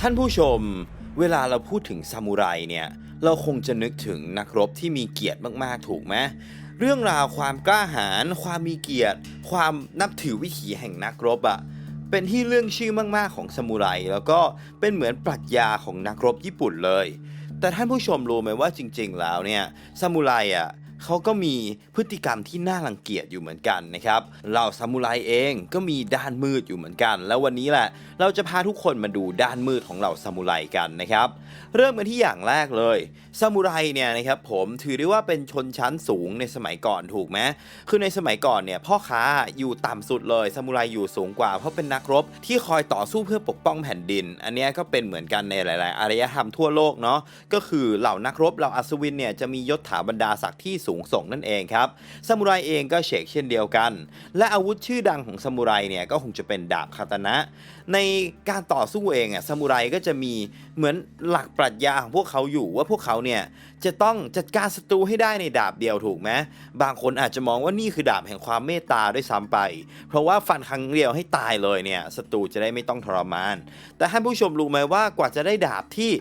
ท่านผู้ชม เวลาเราพูดถึงซามูไรเนี่ย เราคงจะนึกถึงนักรบที่มีเกียรติมากๆ ถูกไหมเรื่องราวความกล้าหาญความมีเกียรติ ความนับถือวิถีแห่งนักรบอะ่ะเป็นที่เรื่องชื่อมากๆของซามูไรแล้วก็เป็นเหมือนปรัชญาของนักรบญี่ปุ่นเลย แต่ท่านผู้ชมรู้ไหมว่าจริง ๆ แล้วเนี่ยซามูไรอะ เขาก็มีพฤติกรรมที่น่ารังเกียจอยู่เหมือนกันนะครับเหล่าซามูไรเองก็มีด้านมืดอยู่เหมือนกัน แล้ววันนี้แหละเราจะพาทุกคนมาดูด้านมืดของเหล่าซามูไรกันนะครับเริ่มกันที่อย่างแรกเลยซามูไรเนี่ยนะครับผมถือได้ว่าเป็นชนชั้นสูงในสมัยก่อนถูกไหมคือในสมัยก่อนเนี่ยพ่อค้าอยู่ต่ำสุดเลยซามูไรอยู่สูงกว่า เพราะเป็นนักรบที่คอยต่อสู้เพื่อปกป้องแผ่นดิน อันนี้ก็เป็นเหมือนกันในหลาย ๆ อารยธรรมทั่วโลกเนาะก็คือเหล่านักรบเหล่าอัศวินเนี่ยจะมียศถาบรรดาศักดิ์ที่สูงส่งนั่นเองครับซามูไรเองก็เฉกเช่นเดียวกัน และอาวุธชื่อดังของซามูไรเนี่ยก็คงจะเป็นดาบคาตานะ ในการต่อสู้เองอะซามูไรก็จะมีเหมือนหลักปรัชญาของพวกเขาอยู่ว่าพวกเขาเนี่ยจะต้องจัดการศัตรูให้ได้ในดาบเดียวถูกไหมบางคนอาจจะมองว่านี่คือดาบแห่งความเมตตาด้วยซ้ำไป เพราะว่าฟันครั้งเดียวให้ตายเลยเนี่ยศัตรูจะได้ไม่ต้องทรมาน แต่ท่านผู้ชมรู้ไหมว่ากว่าจะได้ดาบที่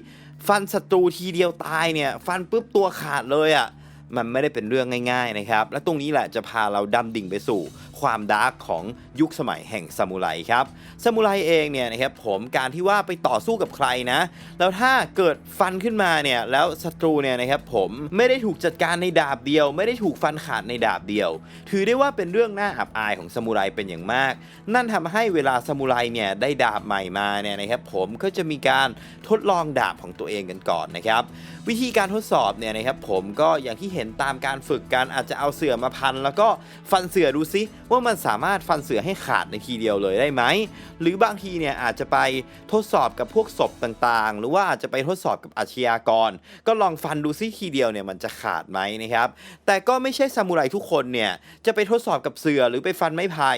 ฟันศัตรูทีเดียวตายเนี่ย ฟันปุ๊บตัวขาดเลยอะ มันไม่ได้เป็นเรื่องง่ายๆนะครับ และตรงนี้แหละจะพาเราดำดิ่งไปสู่ ความดาร์กของยุคสมัยแห่งซามูไรครับซามูไรเองเนี่ยนะครับผมการที่ว่าไปต่อสู้กับใครนะ แล้วถ้าเกิดฟันขึ้นมาเนี่ยแล้วศัตรูเนี่ยนะครับผมไม่ได้ถูกจัดการในดาบเดียว ไม่ได้ถูกฟันขาดในดาบเดียว ถือได้ว่าเป็นเรื่องน่าอับอายของซามูไรเป็นอย่างมาก นั่นทำให้เวลาซามูไรเนี่ยได้ดาบใหม่มาเนี่ยนะครับผมก็จะมีการทดลองดาบของตัวเองกันก่อนนะครับ วิธีการทดสอบเนี่ยนะครับผมก็อย่างที่เห็นตามการฝึกกันอาจจะเอาเสือมาพัน แล้วก็ฟันเสือดูซิว่ามันสามารถฟันเสือให้ขาดในทีเดียวเลยได้ไหมหรือบางทีเนี่ยอาจจะไปทดสอบกับพวกศพต่างๆ หรือว่าอาจจะไปทดสอบกับอาชญากร ก็ลองฟันดูซิทีเดียวเนี่ยมันจะขาดไหมนะครับแต่ก็ไม่ใช่ซามูไรทุกคนเนี่ยจะไปทดสอบกับเสือหรือไปฟันไม้ไผ่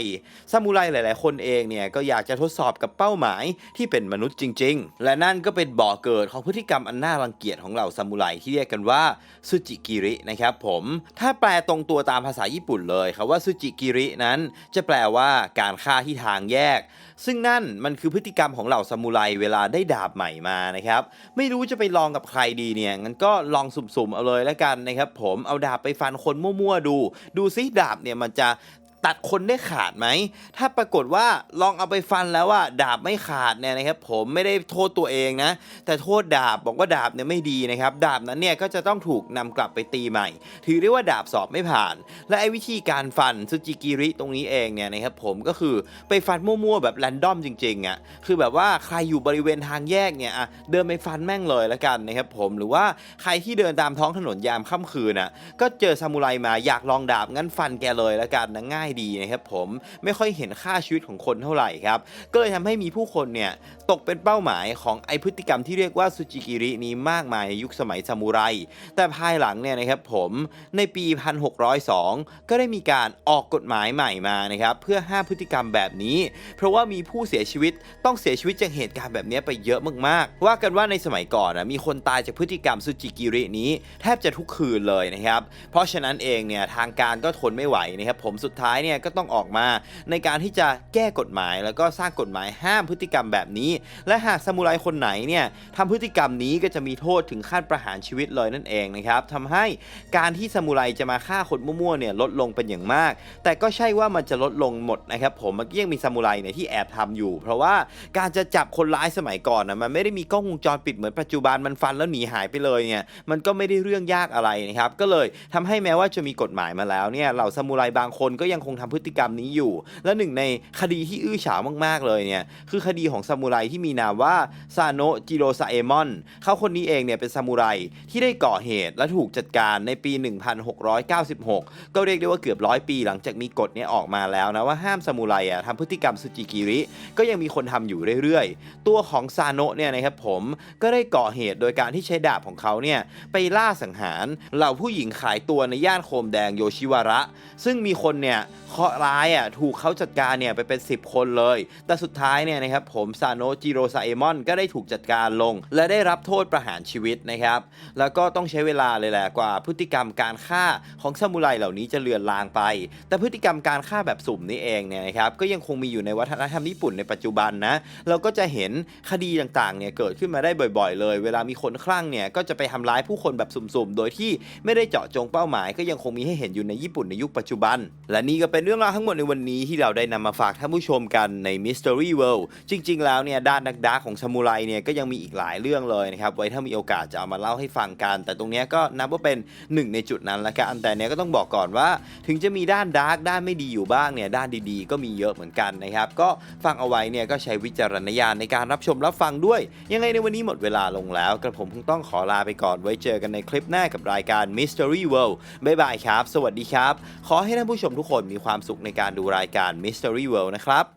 ซามูไรหลาย ๆ คนเองเนี่ยก็อยากจะทดสอบกับเป้าหมายที่เป็นมนุษย์จริง ๆ และนั่นก็เป็นบ่อเกิดของพฤติกรรมอันน่ารังเกียจของเหล่าซามูไรที่เรียกกันว่าซูจิกิรินะครับผม ถ้าแปลตรงตัวตามภาษาญี่ปุ่นเลยครับว่าซูจิกิรินั้นจะแปลว่าการฆ่าที่ทางแยก ซึ่งนั่นมันคือพฤติกรรมของเหล่าซามูไรเวลาได้ดาบใหม่มานะครับ ไม่รู้จะไปลองกับใครดีเนี่ยงั้นก็ลองสุ่มๆเอาเลยแล้วกันนะครับผมเอาดาบไปฟันคนมั่วๆดู ดูซิดาบเนี่ยมันจะ ตัดคนได้ขาดไหม ถ้าปรากฏว่าลองเอาไปฟันแล้วว่าดาบไม่ขาดเนี่ยนะครับผมไม่ได้โทษตัวเองนะ แต่โทษดาบบอกว่าดาบเนี่ยไม่ดีนะครับ ดาบนั้นเนี่ยก็จะต้องถูกนำกลับไปตีใหม่ ถือได้ว่าดาบสอบไม่ผ่าน และไอ้วิธีการฟันซูจิกิริตรงนี้เองเนี่ยนะครับผมก็คือไปฟันมั่วๆแบบแรนดอมจริงๆอะคือแบบว่าใครอยู่บริเวณทางแยกเนี่ยอะเดินไปฟันแม่งเลยล้วกันนะครับผมหรือว่าใครที่เดินตามท้องถนนยามค่ำคืนอะก็เจอซามูไรมาอยากลองดาบงั้นฟันแกเลยล้วกันนะง่ายดีนะครับผมไม่ค่อยเห็นค่าชีวิตของคนเท่าไหร่ครับก็เลยทำให้มีผู้คนเนี่ยตกเป็นเป้าหมายของไอพฤติกรรมที่เรียกว่าซูจิกิรินี้มากมายในยุคสมัยซามูไร แต่ภายหลังเนี่ยนะครับผมในปี 1602 ก็ได้มีการออกกฎหมายใหม่มานะครับเพื่อห้ามพฤติกรรมแบบนี้ เพราะว่ามีผู้เสียชีวิตต้องเสียชีวิตจากเหตุการณ์แบบนี้ไปเยอะมากๆ ว่ากันว่าในสมัยก่อนนะมีคนตายจากพฤติกรรมซูจิกิรินี้ แทบจะทุกคืนเลยนะครับ เพราะฉะนั้นเองเนี่ยทางการก็ทนไม่ไหวนะครับผมสุดท้ายายเนี่ยก็ต้องออกมา ในการที่จะแก้กฎหมาย แล้วก็สร้างกฎหมายห้ามพฤติกรรมแบบนี้ และหากซามูไรคนไหนเนี่ยทำพฤติกรรมนี้ก็จะมีโทษถึงขั้นประหารชีวิตเลยนั่นเองนะครับทำให้การที่ซามูไรจะมาฆ่าคนมั่วๆเนี่ยลดลงเป็นอย่างมาก แต่ก็ใช่ว่ามันจะลดลงหมดนะครับผมมันก็ยังมีซามูไรเนี่ยที่แอบทำอยู่ เพราะว่าการจะจับคนร้ายสมัยก่อนนะมันไม่ได้มีกล้องวงจรปิดเหมือนปัจจุบันมันฟันแล้วหนีหายไปเลยเนี่ยมันก็ไม่ได้เรื่องยากอะไรนะครับก็เลยทำให้แม้ว่าจะมีกฎหมายมาแล้วเนี่ยเหล่าซามูไรบางคนก็ยังคงทำพฤติกรรมนี้อยู่ และหนึ่งในคดีที่อื้อฉาวมากๆเลยเนี่ยคือคดีของซามูไรที่มีนามว่าซาโนะจิโรซาเอมอนเขาคนนี้เองเนี่ยเป็นซามูไรที่ได้ก่อเหตุและถูกจัดการในปี 1696 ก็เรียกได้ว่าเกือบร้อยปีหลังจากมีกฎเนี้ออกมาแล้วนะว่าห้ามซามูไรอะทำพฤติกรรมสุจิกิริ ก็ยังมีคนทำอยู่เรื่อยๆ ตัวของซาโนะเนี่ยนะครับผมก็ได้ก่อเหตุโดยการที่ใช้ดาบของเขาเนี่ยไปล่าสังหารเหล่าผู้หญิงขายตัวในย่านโคมแดงโยชิวาระ ซึ่งมีคนเนี่ยเคราะห์ร้ายอะถูกเขาจัดการเนี่ยไปเป็น 10 คนเลย แต่สุดท้ายเนี่ยนะครับผมซาโนจิโรซาเอมอนก็ได้ถูกจัดการลง และได้รับโทษประหารชีวิตนะครับ แล้วก็ต้องใช้เวลาเลยแหละกว่าพฤติกรรมการฆ่าของซามูไรเหล่านี้จะเลือนลางไป แต่พฤติกรรมการฆ่าแบบสุ่มนี่เองเนี่ยนะครับก็ยังคงมีอยู่ในวัฒนธรรมญี่ปุ่นในปัจจุบันนะเราก็จะเห็นคดีต่างๆเนี่ยเกิดขึ้นมาได้บ่อย ๆ เลย เวลามีคนคลั่งเนี่ยก็จะไปทำร้ายผู้คนแบบสุ่มๆ โดยที่ไม่ได้เจาะจงเป้าหมาย ก็ยังคงมีให้เห็นอยู่ในญี่ปุ่นในยุคปัจจุบัน และนี่ก็เป็นเรื่องราวทั้งหมดในวันนี้ที่เราได้นำมาฝากท่านผู้ชมกันใน Mystery World จริง ๆ แล้วเนี่ยด้านดักๆของซามูไรเนี่ยก็ยังมีอีกหลายเรื่องเลยนะครับไว้ถ้ามีโอกาสจะเอามาเล่าให้ฟังกัน แต่ตรงนี้ก็นับว่าเป็นหนึ่งในจุดนั้นละกันแต่เนี้ยก็ต้องบอกก่อนว่า ถึงจะมีด้านดาร์กด้านไม่ดีอยู่บ้างเนี่ยด้านดีๆ ก็มีเยอะเหมือนกันนะครับก็ฟังเอาไว้เนี่ยก็ใช้วิจารณญาณในการรับชมรับฟังด้วย ยังไงในวันนี้หมดเวลาลงแล้ว กระผมคงต้องขอลาไปก่อนไว้เจอกันในคลิปหน้ากับรายการ Mystery World บ๊ายบายครับ สวัสดีครับ ขอให้ท่านผู้ชมทุกคนมีความสุขในการดูรายการ Mystery World นะครับ